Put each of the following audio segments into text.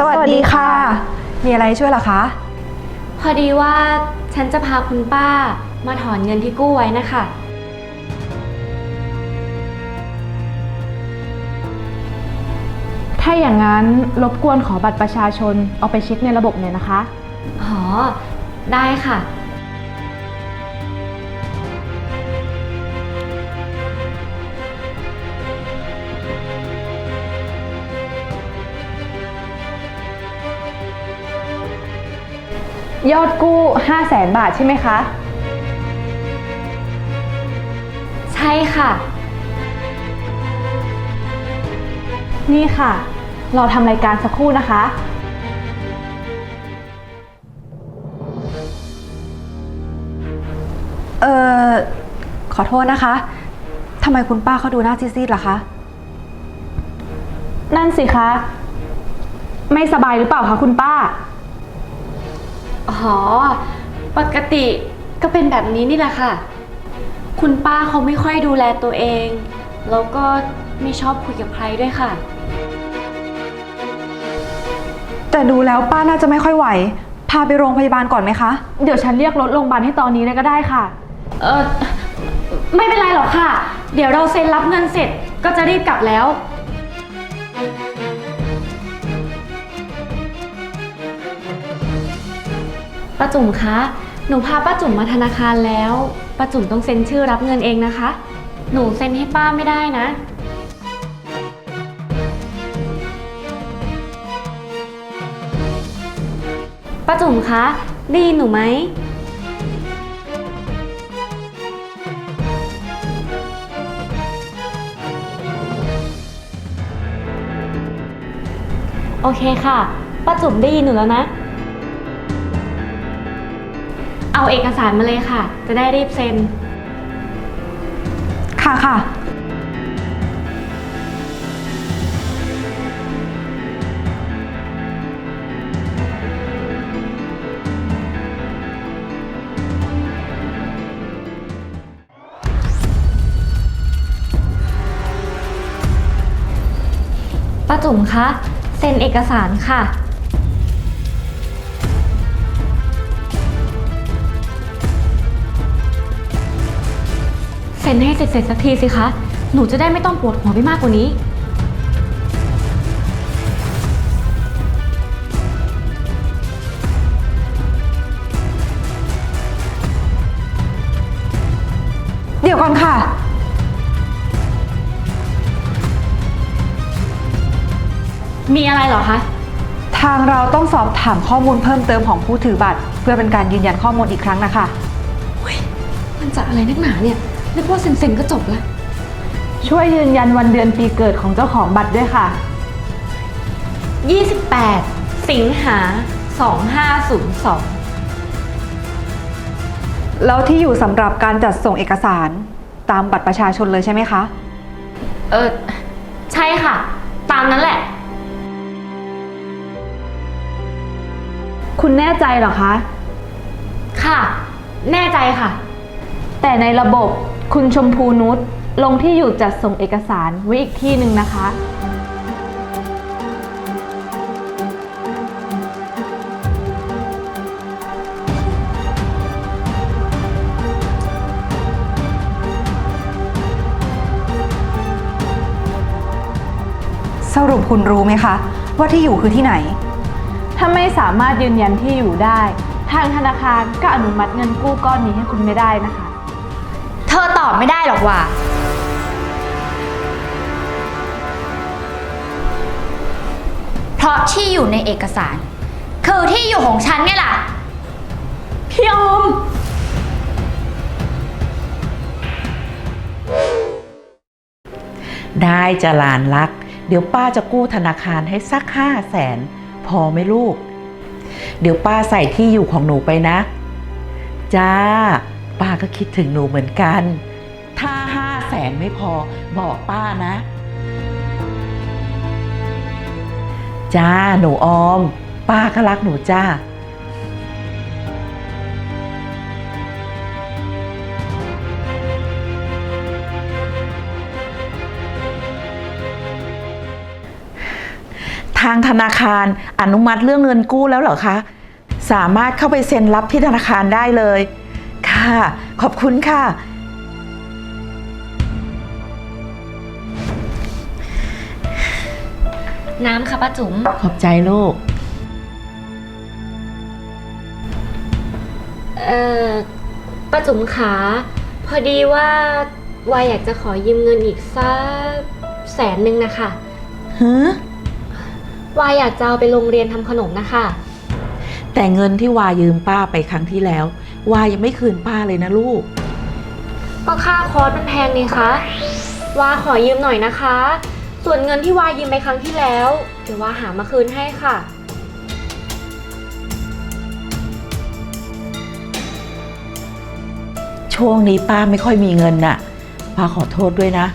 สวัสดีค่ะ มีอะไรช่วยเหรอคะ พอดีว่าฉันจะพาคุณป้ามาถอนเงินที่กู้ไว้นะคะ ถ้าอย่างนั้นรบกวนขอบัตรประชาชนเอาไปเช็คในระบบหน่อยนะคะ อ๋อ ได้ค่ะ ยอดกู้5 0 0แสนบาทใช่ไหมคะ ใช่ค่ะ นี่ค่ะ เราทำรายการสักครู่นะคะ เอ่อ ขอโทษนะคะ ทำไมคุณป้าเขาดูหน้าซีดๆล่ะคะ นั่นสิคะ ไม่สบายหรือเปล่าคะคุณป้า อ๋อ ปกติก็เป็นแบบนี้นี่แหละค่ะ คุณป้าเขาไม่ค่อยดูแลตัวเอง แล้วก็ไม่ชอบคุยกับใครด้วยค่ะ แต่ดูแล้วป้าน่าจะไม่ค่อยไหว พาไปโรงพยาบาลก่อนไหมคะ เดี๋ยวฉันเรียกรถโรงพยาบาลให้ตอนนี้เลยก็ได้ค่ะ เออไม่เป็นไรหรอกค่ะ เดี๋ยวเราเซ็นรับเงินเสร็จก็จะรีบกลับแล้ว ป้าจุ๋มคะ หนูพาป้าจุ๋มมาธนาคารแล้ว ป้าจุ๋มต้องเซ็นชื่อรับเงินเองนะคะ หนูเซ็นให้ป้าไม่ได้นะ ป้าจุ๋มคะได้ยินหนูไหม โอเคค่ะ ป้าจุ๋มได้ยินหนูแล้วนะ เอาเอกสารมาเลยค่ะ จะได้รีบเซ็น ค่ะค่ะ ป้าจุ๋มคะ เซ็นเอกสารค่ะ ซ็นให้เสร็จๆสักทีสิคะ หนูจะได้ไม่ต้องปวดหัวไปมากกว่านี้ เดี๋ยวก่อนค่ะ มีอะไรเหรอคะ ทางเราต้องสอบถามข้อมูลเพิ่มเติมของผู้ถือบัตร เพื่อเป็นการยืนยันข้อมูลอีกครั้งนะคะ มันจะอะไรนักหนาเนี่ย นึกว่าเซ็นๆก็จบแล้ว ช่วยยืนยันวันเดือนปีเกิดของเจ้าของบัตรด้วยค่ะ 28 สิงหา 2502 แล้วที่อยู่สำหรับการจัดส่งเอกสารตามบัตรประชาชนเลยใช่ไหมคะ เออ ใช่ค่ะ ตามนั้นแหละ คุณแน่ใจเหรอคะ ค่ะ แน่ใจค่ะ แต่ในระบบคุณชมพูนุชลงที่อยู่จัดส่งเอกสารไว้อีกที่หนึ่งนะคะ สรุปคุณรู้ไหมคะ ว่าที่อยู่คือที่ไหน ถ้าไม่สามารถยืนยันที่อยู่ได้ ทางธนาคารก็อนุมัติเงินกู้ก้อนนี้ให้คุณไม่ได้นะคะเธ อตอบไม่ได้หรอกว่าเพราะที่อยู่ในเอกสาร คือที่อยู่ของฉันไงล่ะ พี่ออม ได้จะหลานรัก เดี๋ยวป้าจะกู้ธนาคารให้สักห้าแสนพอไหมลูก เดี๋ยวป้าใส่ที่อยู่ของหนูไปนะ จ้า ป้าก็คิดถึงหนูเหมือนกัน แสนไม่พอบอกป้านะ จ้าหนูออม ป้าก็รักหนูจ้าถ้าางธนาคารอนุมัติเรื่องเงินกู้แล้วเหรอคะ สามารถเข้าไปเซ็นรับที่ธนาคารได้เลย ค่ะ ขอบคุณค่ะ น้ำค่ะป้าจุ๋ม ขอบใจลูก เอ่อป้าจุ๋มขาพอดีว่าวายอยากจะขอยืมเงินอีกสักแสนหนึ่งนะคะฮะวายอยากจะเอาไปโรงเรียนทำขนมนะคะ แต่เงินที่วายืมป้าไปครั้งที่แล้ว วายังไม่คืนป้าเลยนะลูก ก็ค่าคอร์สมันแพงนี่คะวาขอยืมหน่อยนะคะ ส่วนเงินที่วายืมไปครั้งที่แล้วเดี๋ยววาหามาคืนให้ค่ะ ช่วงนี้ป้าไม่ค่อยมีเงินน่ะป้าขอโทษด้วยนะ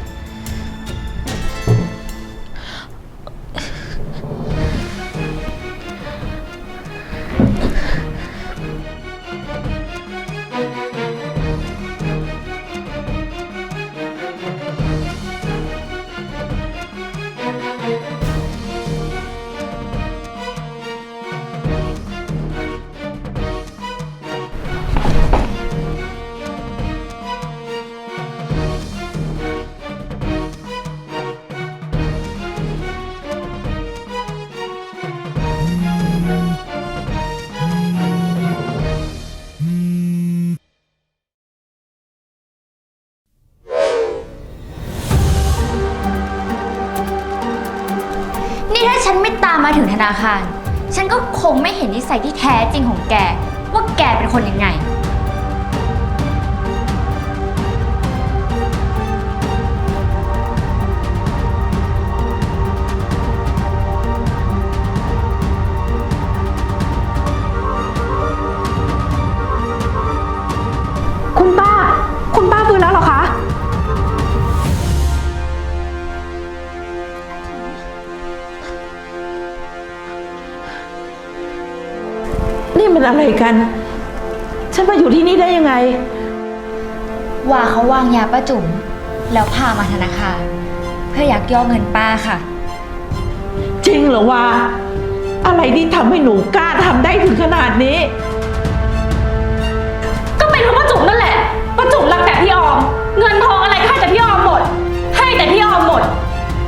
ฉันไม่ตามมาถึงธนาคาร ฉันก็คงไม่เห็นนิสัยที่แท้จริงของแก ว่าแกเป็นคนยังไง อะไรกัน ฉันมาอยู่ที่นี่ได้ยังไง ว่าเขาวางยาป้าจุ๋มแล้วพามาธนาคารเพื่ออยากย่อเงินป้าค่ะ จริงเหรอวาอะไรที่ทำให้หนูกล้าทำได้ถึงขนาดนี้ ก็เป็นเพราะป้าจุ๋มนั่นแหละป้าจุ๋มรักแต่พี่ออม เงินทองอะไรให้แต่พี่ออมหมด ให้แต่พี่ออมหมด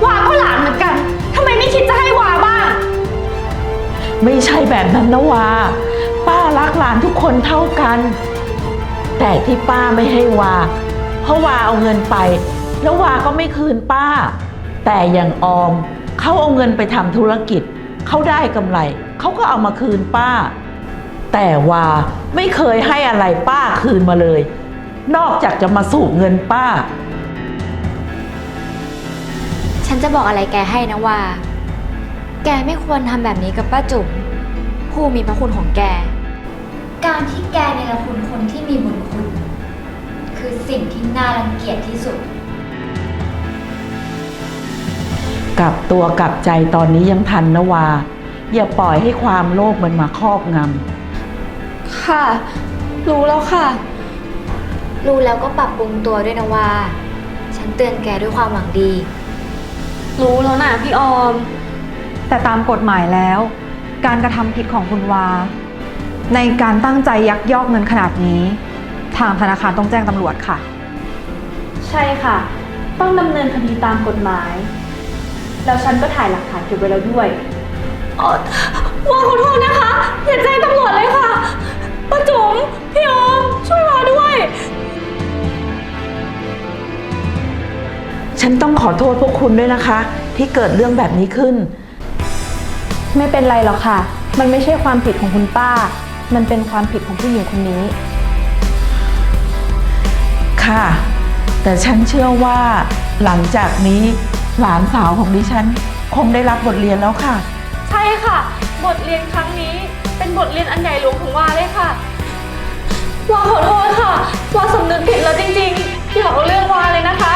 วาก็หลานเหมือนกันทำไมไม่คิดจะให้วาบ้าง ไม่ใช่แบบนั้นนะวาป้ารักหลานทุกคนเท่ากัน แต่ที่ป้าไม่ให้วา เพราะวาเอาเงินไป แล้ววาก็ไม่คืนป้า แต่อย่างออมเขาเอาเงินไปทำธุรกิจ เขาได้กำไร เขาก็เอามาคืนป้า แต่วาไม่เคยให้อะไรป้าคืนมาเลย นอกจากจะมาสูบเงินป้า ฉันจะบอกอะไรแกให้นะว่า แกไม่ควรทำแบบนี้กับป้าจุ๋มผู้มีพระคุณของแก คุณคนที่มีบุญคุณ คือสิ่งที่น่ารังเกียจที่สุด กลับตัวกลับใจตอนนี้ยังทันนะวา อย่าปล่อยให้ความโลภมันมาครอบงำค่ะ รู้แล้วค่ะ รู้แล้วก็ปรับปรุงตัวด้วยนะว่า ฉันเตือนแกด้วยความหวังดี รู้แล้วนะพี่ออม แต่ตามกฎหมายแล้ว การกระทำผิดของคุณวา ในการตั้งใจยักยอกเงินขนาดนี้ ทางธนาคารต้องแจ้งตำรวจค่ะ ใช่ค่ะ ต้องดำเนินคดีตามกฎหมาย แล้วฉันก็ถ่ายหลักฐานเก็บไว้แล้วด้วยวาขอโทษนะคะอย่าแจ้งตำรวจเลยค่ะป้าจุ๋มพี่ออมช่วยวาด้วย ฉันต้องขอโทษพวกคุณด้วยนะคะ ที่เกิดเรื่องแบบนี้ขึ้น ไม่เป็นไรหรอกค่ะ มันไม่ใช่ความผิดของคุณป้า มันเป็นความผิดของผู้หญิงคนนี้ ค่ะ แต่ฉันเชื่อว่าหลังจากนี้หลานสาวของดิฉัน คงได้รับบทเรียนแล้วค่ะ ใช่ค่ะ บทเรียนครั้งนี้เป็นบทเรียนอันใหญ่หลวงของวาเลยค่ะวาขอโทษค่ะวาสำนึกผิดแล้วจริงๆอย่าเอาเรื่องวาเลยนะคะ